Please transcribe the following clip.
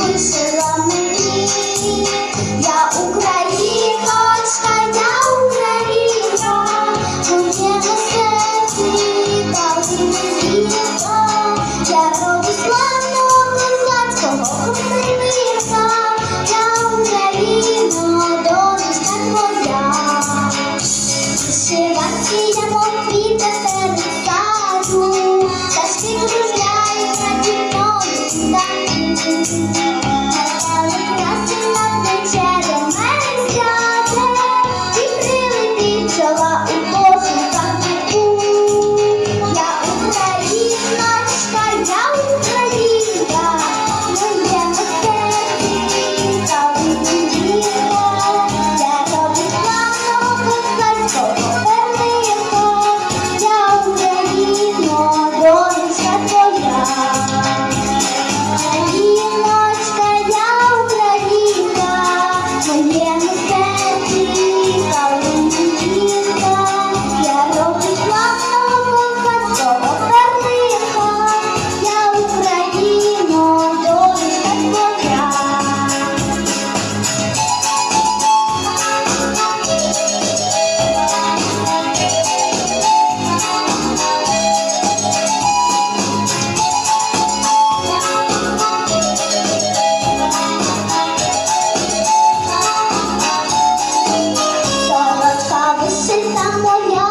ти жила мені, я Україна. 啊，我。